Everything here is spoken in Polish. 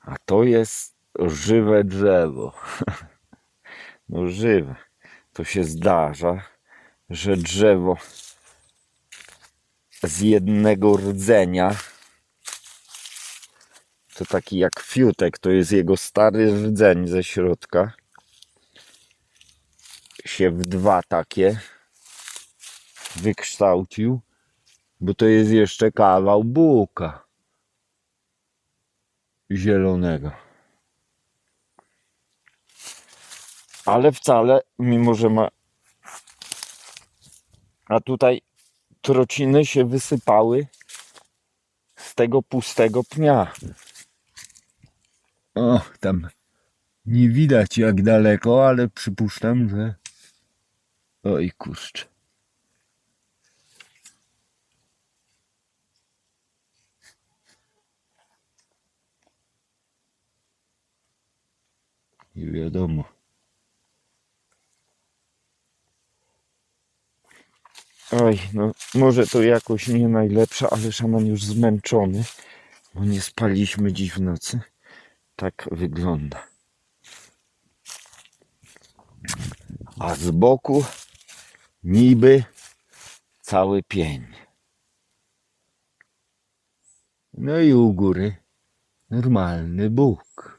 A to jest żywe drzewo. No żywe. To się zdarza, że drzewo z jednego rdzenia to taki jak fiutek, to jest jego stary rdzeń ze środka się w dwa takie wykształcił, bo to jest jeszcze kawał buka zielonego. Ale wcale, mimo że ma. A tutaj trociny się wysypały z tego pustego pnia. O, tam nie widać jak daleko, ale przypuszczam, że. Oj kurczę. Nie wiadomo. Oj, no może to jakoś nie najlepsze, ale szaman już zmęczony, bo nie spaliśmy dziś w nocy. Tak wygląda. A z boku niby cały pień. No i u góry normalny Bóg.